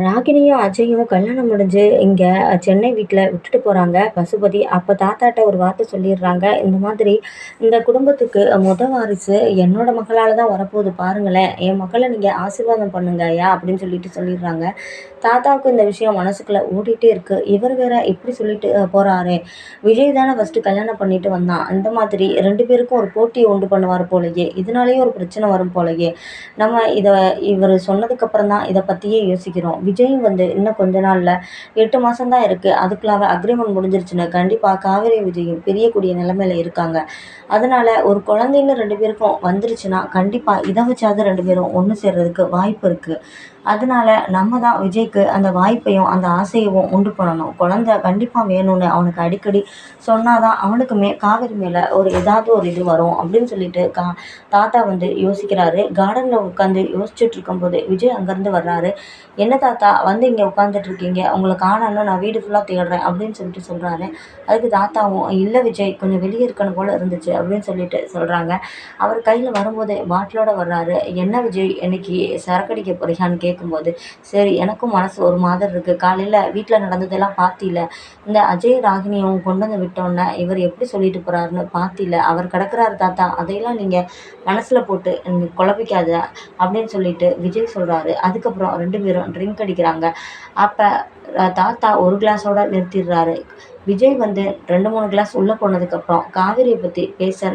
ராகினியும் அஜயும் கல்யாணம் முடிஞ்சு இங்கே சென்னை வீட்டில் விட்டுட்டு போகிறாங்க பசுபதி அப்போ தாத்தாட்ட ஒரு வார்த்தை சொல்லிடுறாங்க. இந்த மாதிரி இந்த குடும்பத்துக்கு முத வாரிசு என்னோட மகளால் தான் வரப்போகுது. பாருங்களேன் என் மகளை நீங்கள் ஆசீர்வாதம் பண்ணுங்க ஐயா அப்படின்னு சொல்லிட்டு சொல்லிடுறாங்க. தாத்தாவுக்கு இந்த விஷயம் மனசுக்குள்ளே ஓடிட்டே இருக்குது இவர் வேற இப்படி சொல்லிட்டு போகிறாரு விஜய் தானே ஃபஸ்ட்டு கல்யாணம் பண்ணிட்டு வந்தான். இந்த மாதிரி ரெண்டு பேருக்கும் ஒரு போட்டியை உண்டு பண்ணுவார் போலயே. இதனாலேயே ஒரு பிரச்சனை வரும் போலயே. நம்ம இதை இவர் சொன்னதுக்கப்புறம் தான் இதை பற்றியே யோசிக்கிறோம். விஜயும் வந்து இன்னும் கொஞ்ச நாளில் எட்டு மாதம் தான் இருக்குது அதுக்குள்ளாக அக்ரிமெண்ட் முடிஞ்சிருச்சுன்னு கண்டிப்பாக காவேரி விஜயும் பிரியக்கூடிய நிலமையில இருக்காங்க. அதனால் ஒரு குழந்தைங்க ரெண்டு பேருக்கும் வந்துருச்சுன்னா கண்டிப்பாக இதை வச்சாவது ரெண்டு பேரும் ஒன்று சேர்றதுக்கு வாய்ப்பு இருக்குது அதனால நம்ம தான் விஜய்க்கு அந்த வாய்ப்பையும் அந்த ஆசையவும் உண்டு பண்ணணும். குழந்த கண்டிப்பாக வேணும்னு அவனுக்கு அடிக்கடி சொன்னால் தான் அவனுக்குமே காவேரி மேலே ஒரு ஏதாவது ஒரு இது வரும் அப்படின்னு சொல்லிட்டு கா தாத்தா வந்து யோசிக்கிறாரு. கார்டனில் உட்காந்து யோசிச்சுட்டு இருக்கும்போது விஜய் அங்கேருந்து வர்றாரு. என்ன தாத்தா வந்து இங்கே உட்காந்துட்ருக்கீங்க உங்களை காணணும் நான் வீடு ஃபுல்லாக தேடுறேன் அப்படின்னு சொல்லிட்டு சொல்கிறாரு அதுக்கு தாத்தாவும் இல்லை விஜய் கொஞ்சம் வெளியே இருக்கணும் போல் இருந்துச்சு அப்படின்னு சொல்லிட்டு சொல்கிறாங்க அவர் கையில் வரும்போதே பாட்டிலோட வர்றாரு. என்ன விஜய் இன்னைக்கு சரக்கடிக்க போறியான்னு கேட்கும்போது சரி எனக்கும் மனசு ஒரு மாதிரி இருக்குது காலையில் வீட்டில் நடந்ததெல்லாம் பார்த்தில இந்த அஜய் ராகினியும் கொண்டு வந்து விட்டோன்னே இவர் எப்படி சொல்லிட்டு போகிறாருன்னு பார்த்தில அவர் கிடக்குறாரு தாத்தா. அதையெல்லாம் நீங்கள் மனசில் போட்டு குழப்பிக்காத அப்படின்னு சொல்லிட்டு விஜய் சொல்கிறாரு அதுக்கப்புறம் ரெண்டு பேரும் ட்ரிங்க் அடிக்கிறாங்க. அப்போ தாத்தா ஒரு கிளாஸோட நிறுத்திடுறாரு. விஜய் வந்து ரெண்டு மூணு கிளாஸ் உள்ளே போனதுக்கப்புறம் காவேரியை பற்றி பேச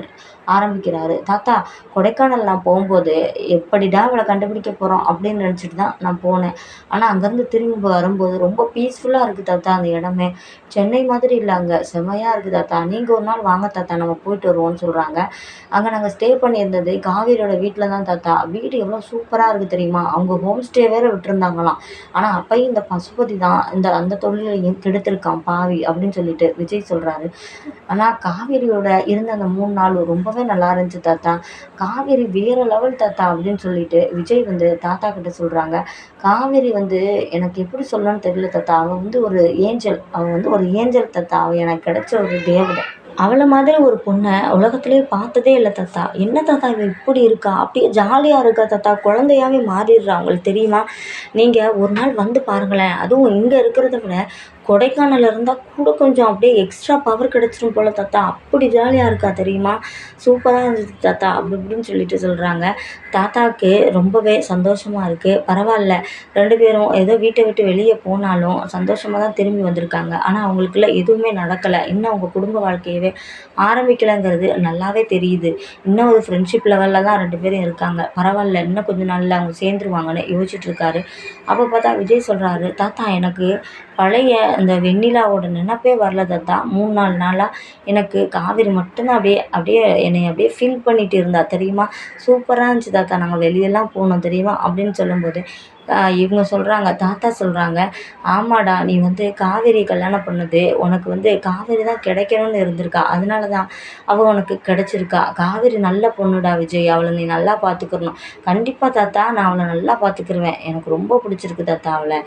ஆரம்பிக்கிறாரு. தாத்தா கொடைக்கானல் நான் போகும்போது எப்படிடா அவளை கண்டுபிடிக்க போகிறோம் அப்படின்னு நினச்சிட்டு தான் நான் போனேன். ஆனால் அங்கேருந்து திரும்பி வரும்போது ரொம்ப பீஸ்ஃபுல்லாக இருக்குது தாத்தா அந்த இடமே. சென்னை மாதிரி இல்லை அங்கே. செம்மையாக இருக்குது தாத்தா. நீங்கள் ஒரு நாள் வாங்க தாத்தா நம்ம போயிட்டு வருவோம்னு சொல்கிறாங்க அங்கே நாங்கள் ஸ்டே பண்ணியிருந்தது காவேரியோட வீட்டில் தான் தாத்தா. வீடு எவ்வளோ சூப்பராக இருக்குது தெரியுமா? அவங்க ஹோம் ஸ்டே வேறு விட்டுருந்தாங்களாம். ஆனால் அப்பையும் இந்த பசுபதி தான் இந்த அந்த தொழிலையும் கெடுத்திருக்கான் பாவி அப்படின்னு சொல்லிட்டு விஜய் சொல்கிறாரு ஆனால் காவேரியோட இருந்த அந்த மூணு நாள் ரொம்பவே நல்லா இருந்துச்சு தாத்தா. காவேரி வேறு லெவல் தாத்தா அப்படின்னு சொல்லிட்டு விஜய் வந்து தாத்தா கிட்ட சொல்கிறாங்க காவேரி வந்து எனக்கு எப்படி சொல்லணும்னு தெரியல தாத்தா. அவள் வந்து ஒரு ஏஞ்சல் அவள் வந்து ஒரு ஏஞ்சல் தாத்தா. அவள் எனக்கு கிடைச்ச ஒரு தேவதை. அவளை மாதிரி ஒரு பொண்ணை உலகத்துலேயே பார்த்ததே இல்லை தாத்தா. என்ன தாத்தா? இவன் இப்படி இருக்கா? அப்படியே ஜாலியாக இருக்கா தாத்தா? குழந்தையாவே மாறிடுறா அவங்களுக்கு தெரியுமா? நீங்கள் ஒரு நாள் வந்து பாருங்களேன். அதுவும் இங்கே இருக்கிறத விட கொடைக்கானலில் இருந்தால் கூட கொஞ்சம் அப்படியே எக்ஸ்ட்ரா பவர் கிடச்சிரும் போல் தாத்தா. அப்படி ஜாலியாக இருக்கா தெரியுமா? சூப்பராக இருந்துச்சு தாத்தா அப்படி இப்படின்னு சொல்லிட்டு சொல்கிறாங்க தாத்தாவுக்கு ரொம்பவே சந்தோஷமாக இருக்குது பரவாயில்ல. ரெண்டு பேரும் ஏதோ வீட்டை விட்டு வெளியே போனாலும் சந்தோஷமாக தான் திரும்பி வந்திருக்காங்க. ஆனால் அவங்களுக்குள்ள எதுவுமே நடக்கலை. இன்னும் அவங்க குடும்ப வாழ்க்கையவே ஆரம்பிக்கலைங்கிறது நல்லாவே தெரியுது. இன்னும் ஒரு ஃப்ரெண்ட்ஷிப் லெவலில் தான் ரெண்டு பேரும் இருக்காங்க. பரவாயில்ல. இன்னும் கொஞ்சம் நாளில் அவங்க சேர்ந்துருவாங்கன்னு யோசிச்சுட்டு இருக்காரு. அப்போ பார்த்தா விஜய் சொல்கிறாரு தாத்தா எனக்கு பழைய அந்த வெண்ணிலாவோட நினப்பே வரல தாத்தா மூணு நாலு நாளாக எனக்கு காவேரி மட்டும்தான் அப்படியே அப்படியே என்னை அப்படியே ஃபீல் பண்ணிகிட்டு இருந்தா. தெரியுமா? சூப்பராக இருந்துச்சு தாத்தா. நாங்கள் வெளியெல்லாம் போனோம் தெரியுமா? அப்படின்னு சொல்லும்போது இவங்க சொல்கிறாங்க தாத்தா சொல்கிறாங்க ஆமாடா நீ வந்து காவேரி கல்யாணம் பண்ணது உனக்கு வந்து காவேரி தான் கிடைக்கணும்னு இருந்திருக்கா அதனால தான் அவள் உனக்கு கிடச்சிருக்கா. காவேரி நல்ல பொண்ணுடா விஜய் அவளை நீ நல்லா பார்த்துக்கிறணும் கண்டிப்பாக தாத்தா நான் அவளை நல்லா பார்த்துக்கிருவேன் எனக்கு ரொம்ப பிடிச்சிருக்கு தாத்தா அவளை.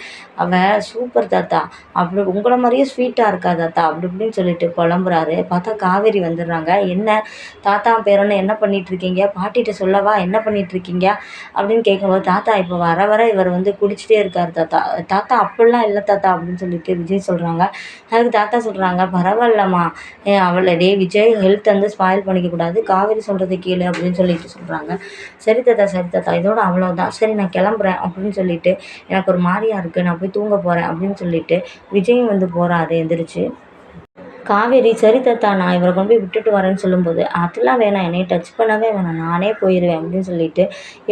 அவள் சூப்பர் தாத்தா. அப்படி உங்களை மாதிரியே ஸ்வீட்டாக இருக்கா தாத்தா? அப்படி இப்படின்னு சொல்லிட்டு புலம்புறாரு. பார்த்தா காவேரி வந்துடுறாங்க. என்ன தாத்தா பேரன்னு என்ன பண்ணிகிட்ருக்கீங்க பாட்டிகிட்ட சொல்லவா? என்ன பண்ணிகிட்ருக்கீங்க அப்படின்னு கேட்கும்போது தாத்தா இப்போ வர வர இவர் வந்து குடிச்சிட்டே இருக்கார் தாத்தா. தாத்தா அப்படிலாம் இல்லை தாத்தா அப்படின்னு சொல்லிட்டு விஜய் சொல்கிறாங்க அதுக்கு தாத்தா சொல்கிறாங்க பரவாயில்லம்மா. அவளை டே விஜய் ஹெல்த் வந்து ஸ்பாயில் பண்ணிக்கக்கூடாது காவேரி சொல்கிறது கீழே அப்படின்னு சொல்லிட்டு சொல்கிறாங்க சரி தாத்தா சரி தாத்தா. இதோட அவ்வளோதான் சரி நான் கிளம்புறேன் அப்படின்னு சொல்லிட்டு எனக்கு ஒரு மாதிரியா இருக்குது நான் போய் தூங்க போகிறேன் அப்படின்னு சொல்லிட்டு விஜயும் வந்து போகிறாரு எந்திரிச்சு. காவேரி சரி தாத்தா நான் இவரை கொண்டு போய் விட்டுட்டு வரேன்னு சொல்லும்போது அதெல்லாம் வேணாம் என்னையை டச் பண்ணவே வேணாம். நானே போயிடுவேன் அப்படின்னு சொல்லிட்டு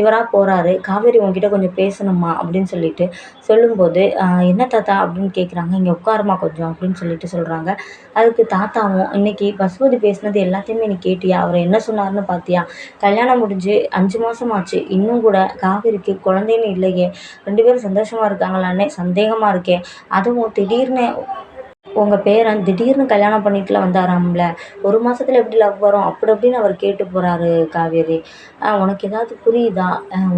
இவராக போகிறாரு காவேரி உங்ககிட்ட கொஞ்சம் பேசணுமா? அப்படின்னு சொல்லிட்டு சொல்லும்போது என்ன தாத்தா? அப்படின்னு கேட்குறாங்க இங்கே உட்காருமா கொஞ்சம் அப்படின்னு சொல்லிட்டு சொல்கிறாங்க அதுக்கு தாத்தாவும் இன்னைக்கு பசுபதி பேசினது எல்லாத்தையுமே நீ கேட்டியா? அவர் என்ன சொன்னார்னு பார்த்தியா கல்யாணம் முடிஞ்சு அஞ்சு மாதம் ஆச்சு இன்னும் கூட காவேரிக்கு குழந்தைன்னு இல்லையே. ரெண்டு பேரும் சந்தோஷமாக இருக்காங்களான்னு சந்தேகமாக இருக்கே அதுவும் திடீர்னு உங்கள் பேரன் திடீர்னு கல்யாணம் பண்ணிட்டுலாம் வந்தாராம்ல? ஒரு மாதத்துல எப்படி லவ் வரும்? அப்படி அப்படின்னு அவர் கேட்டு போகிறாரு காவேரி. உனக்கு ஏதாவது புரியுதா?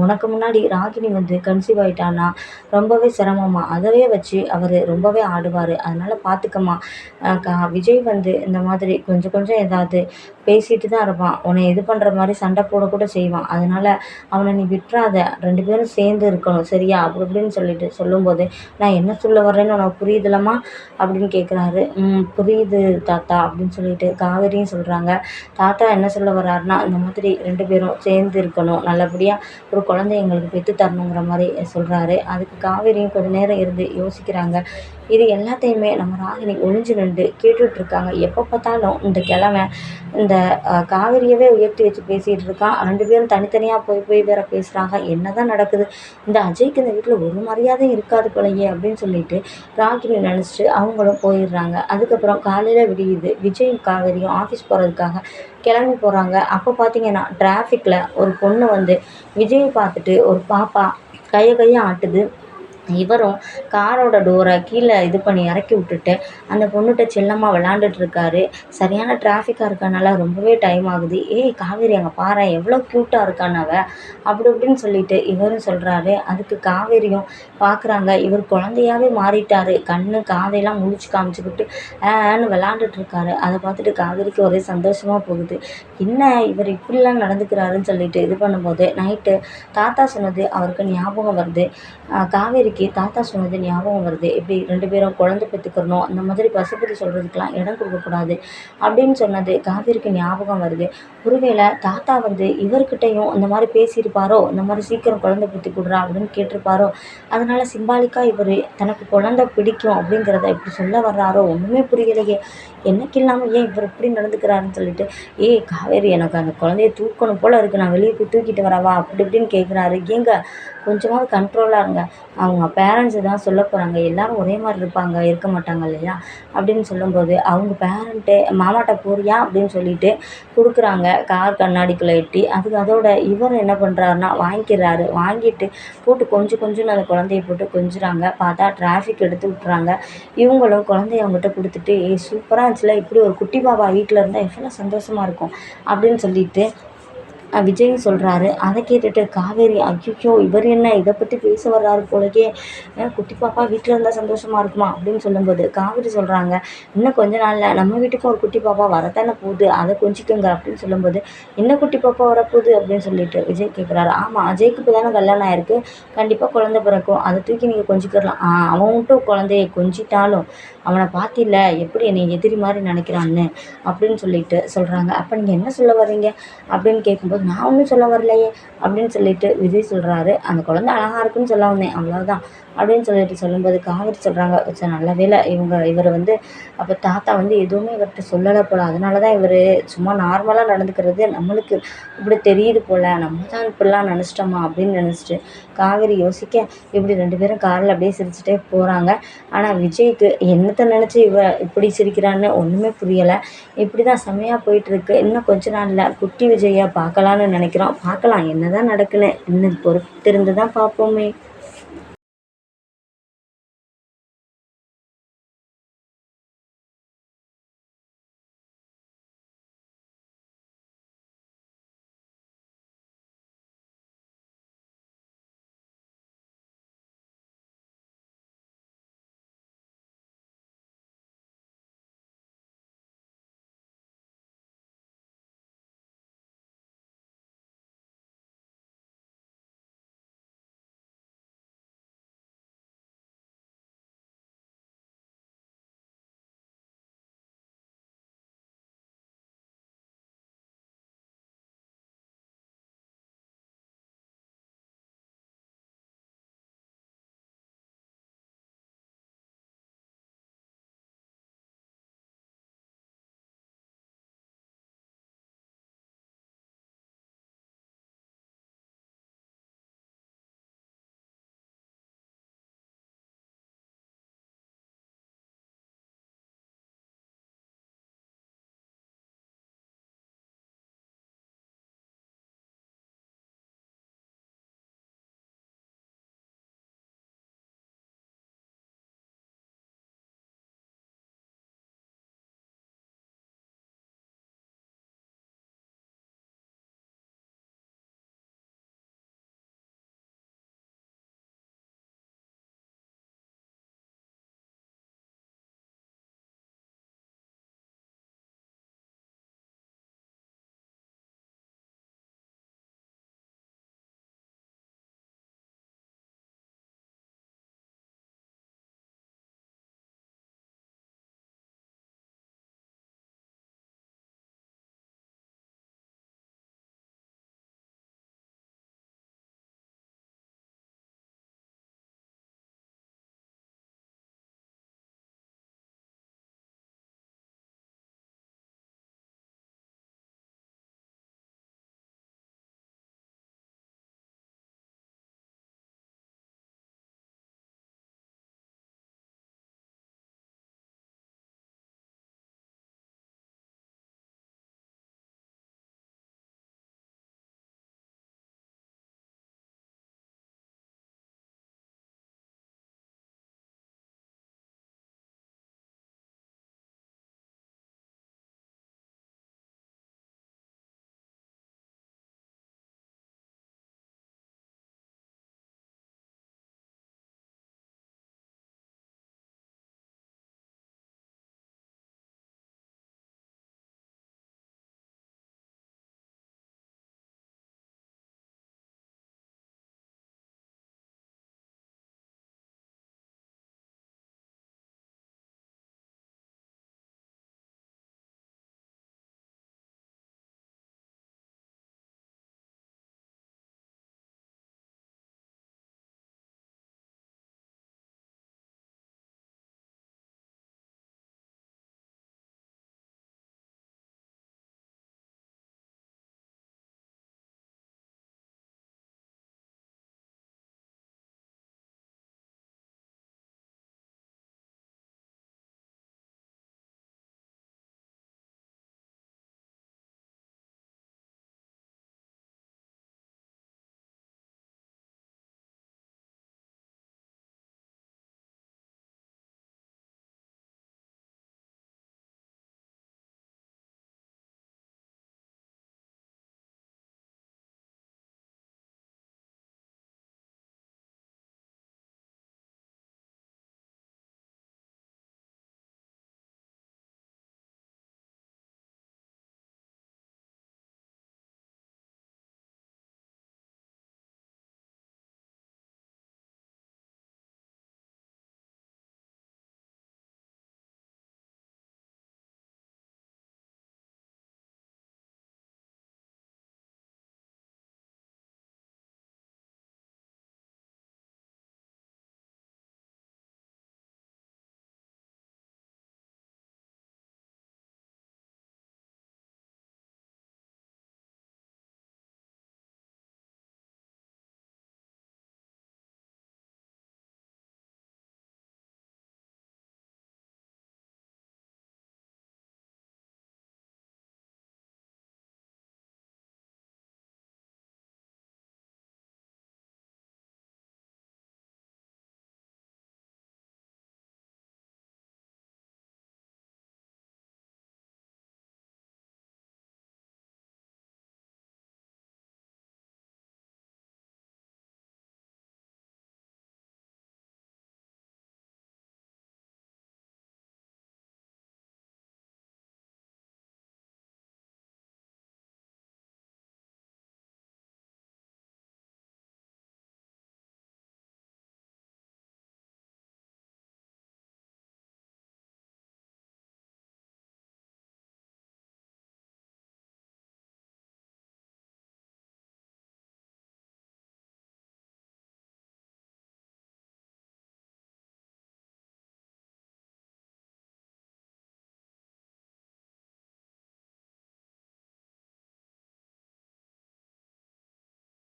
உனக்கு முன்னாடி ராகினி வந்து கன்சீவ் ஆகிட்டான்னா ரொம்பவே சிரமமா? அதவே வச்சு அவர் ரொம்பவே ஆடுவார். அதனால் பார்த்துக்கம்மா கா விஜய் வந்து இந்த மாதிரி கொஞ்சம் கொஞ்சம் ஏதாவது பேசிட்டு தான் இருப்பான். உன்னை இது பண்ணுற மாதிரி சண்டை போடக்கூட செய்வான். அதனால் அவனை நீ விட்டுறாத. ரெண்டு பேரும் சேர்ந்து இருக்கணும். சரியா? அப்படி இப்படின்னு சொல்லிட்டு சொல்லும்போது நான் என்ன சொல்ல வர்றேன்னு உனக்கு புரியுதுலம்மா? அப்படின்னு கேட்க ம் புரியுது தாத்தா அப்படின்னு சொல்லிட்டு காவேரியும் சொல்கிறாங்க தாத்தா என்ன சொல்ல வர்றாருன்னா இந்த மாதிரி ரெண்டு பேரும் சேர்ந்து இருக்கணும். நல்லபடியாக ஒரு குழந்தைய எங்களுக்கு பெற்று தரணுங்கிற மாதிரி சொல்கிறாரு அதுக்கு காவேரியும் கொஞ்சம் நேரம் இருந்து யோசிக்கிறாங்க. இது எல்லாத்தையுமே நம்ம ராகினி ஒளிஞ்சு நின்று கேட்டுட்ருக்காங்க. எப்போ பார்த்தாலும் இந்த கிழவன் இந்த காவேரியவே உயர்த்தி வச்சு பேசிகிட்டு இருக்கான் ரெண்டு பேரும் தனித்தனியாக போய் போய் வேற பேசுகிறாங்க என்ன தான் நடக்குது? இந்த அஜய்க்கு இந்த வீட்டில் ஒரு மரியாதையும் இருக்காது போலயே அப்படின்னு சொல்லிட்டு ராகினி நினச்சிட்டு அவங்களும் போயிடுறாங்க. அதுக்கப்புறம் காலையில் விடியுது. விஜயும் காவேரியும் ஆஃபீஸ் போகிறதுக்காக கிளம்பி போகிறாங்க அப்போ பார்த்தீங்கன்னா டிராஃபிக்கில் ஒரு பொண்ணு வந்து விஜயை பார்த்துட்டு ஒரு பாப்பா கையை கையை ஆட்டுது. இவரும் காரோட டோரை கீழே இது பண்ணி இறக்கி விட்டுட்டு அந்த பொண்ணுகிட்ட செல்லமாக விளாண்டுட்டு இருக்காரு சரியான டிராஃபிக்காக இருக்கனால ரொம்பவே டைம் ஆகுது. ஏய் காவேரி அங்கே பாரு எவ்வளோ க்யூட்டாக இருக்கானவ அப்படி இப்படின்னு சொல்லிட்டு இவரும் சொல்கிறாரு அதுக்கு காவேரியும் பார்க்குறாங்க இவர் குழந்தையாவே மாறிட்டாரு. கண்ணு காதையெல்லாம் முழிச்சு காமிச்சுக்கிட்டு ஆன்னு விளாண்டுட்டு இருக்காரு அதை பார்த்துட்டு காவேரிக்கு ஒரே சந்தோஷமாக போகுது. என்ன இவர் இப்படிலாம் நடந்துக்கிறாருன்னு சொல்லிட்டு இது பண்ணும்போது நைட்டு தாத்தா சொன்னது அவருக்கு ஞாபகம் வருது. காவேரிக்கு இன்னைக்கு தாத்தா சொன்னது ஞாபகம் வருது. எப்படி ரெண்டு பேரும் குழந்த பெற்றுக்கிறணும் அந்த மாதிரி பசுபதி சொல்கிறதுக்கெலாம் இடம் கொடுக்கக்கூடாது அப்படின்னு சொன்னது காவேரிக்கு ஞாபகம் வருது. ஒருவேளை தாத்தா வந்து இவர்கிட்டையும் இந்த மாதிரி பேசியிருப்பாரோ இந்த மாதிரி சீக்கிரம் குழந்த பெற்று கொடுறா அப்படின்னு கேட்டிருப்பாரோ அதனால் சிம்பாலிக்காக இவர் தனக்கு குழந்த பிடிக்கும் அப்படிங்கிறத இப்படி சொல்ல வர்றாரோ ஒன்றுமே புரியலையே. என்னைக்கு இல்லாமல் ஏன் இவர் இப்படி நடந்துக்கிறாருன்னு சொல்லிட்டு ஏய் காவேரி எனக்கு அந்த குழந்தைய தூக்கணும் போல் இருக்குது நான் வெளியே போய் தூக்கிட்டு வரவா? அப்படி இப்படின்னு கேட்குறாரு ஏங்க கொஞ்சமாவது கண்ட்ரோலாக இருங்க. அவங்க பேரண்ட்ஸு தான் சொல்ல போகிறாங்க எல்லோரும் ஒரே மாதிரி இருப்பாங்க இருக்க மாட்டாங்க இல்லையா? அப்படின்னு சொல்லும்போது அவங்க பேரண்ட்டு மாமாட்ட போறியா? அப்படின்னு சொல்லிட்டு கொடுக்குறாங்க. கார் கண்ணாடிக்குள்ளே எட்டி அதுக்கு அதோட இவர் என்ன பண்ணுறாருன்னா வாங்கிக்கிறாரு. வாங்கிட்டு போட்டு கொஞ்சம் கொஞ்சம்னு அந்த குழந்தைய போட்டு கொஞ்சுறாங்க. பார்த்தா டிராஃபிக் எடுத்து விட்றாங்க இவங்களும் குழந்தைய அவங்ககிட்ட கொடுத்துட்டு ஏய் சூப்பராக இருந்துச்சுல. இப்படி ஒரு குட்டி பாபா வீட்டில் இருந்தால் எவ்வளோ சந்தோஷமாக இருக்கும். அப்படின்னு சொல்லிட்டு விஜயும் சொல்கிறாரு அதை கேட்டுட்டு காவேரி அக்யோக்கியோ இவர் என்ன இதை பற்றி பேச வர்றாரு போலக்கே குட்டி பாப்பா வீட்டில் இருந்தால் சந்தோஷமாக இருக்குமா அப்படின்னு சொல்லும்போது காவேரி சொல்கிறாங்க இன்னும் கொஞ்ச நாளில் நம்ம வீட்டுக்கும் ஒரு குட்டி பாப்பா வரத்தானே போகுது அதை கொஞ்சிக்கோங்க அப்படின்னு சொல்லும்போது என்ன குட்டி பாப்பா வரப்போகுது அப்படின்னு சொல்லிட்டு விஜய் கேட்குறாரு ஆமாம் அஜய்க்கு இப்போ தானே கல்யாணம் ஆயிருக்கு கண்டிப்பாக குழந்த பிறக்கும் அதை தூக்கி நீங்கள் கொஞ்சிக்கிறலாம். அவன் மட்டும் குழந்தைய கொஞ்சிட்டாலும் அவனை பார்த்தில்ல எப்படி என்னை எதிரி மாதிரி நினைக்கிறான்னு அப்படின்னு சொல்லிட்டு சொல்கிறாங்க அப்போ நீங்கள் என்ன சொல்ல வர்றீங்க அப்படின்னு கேட்கும்போது நான் ஒன்றும் சொல்ல வரலையே அப்படின்னு சொல்லிட்டு விஜய் சொல்கிறாரு அந்த குழந்த அழகாக இருக்குன்னு சொல்ல வந்தேன். அவ்வளோதான் அப்படின்னு சொல்லிட்டு சொல்லும்போது காவேரி சொல்கிறாங்க சரி நல்ல வேலை இவங்க இவர் வந்து அப்போ தாத்தா வந்து எதுவுமே இவர்கிட்ட சொல்லலை போல். அதனால தான் இவர் சும்மா நார்மலாக நடந்துக்கிறது நம்மளுக்கு இப்படி தெரியுது போல். நம்ம தான் இப்படிலாம் நினச்சிட்டோமா? அப்படின்னு நினச்சிட்டு காவேரி யோசிக்க இப்படி ரெண்டு பேரும் காரில் அப்படியே சிரிச்சுட்டே போகிறாங்க ஆனால் விஜய்க்கு என்னத்தை நினச்சி இவ இப்படி சிரிக்கிறான்னு ஒன்றுமே புரியலை. இப்படி தான் செம்மையாக போயிட்டுருக்கு இன்னும் கொஞ்ச நாளில் குட்டி விஜயை பார்க்கலான்னு நினைக்கிறோம். பார்க்கலாம் என்ன தான் நடக்குன்னு. இன்னும் பொறுத்திருந்து தான் பார்ப்போமே.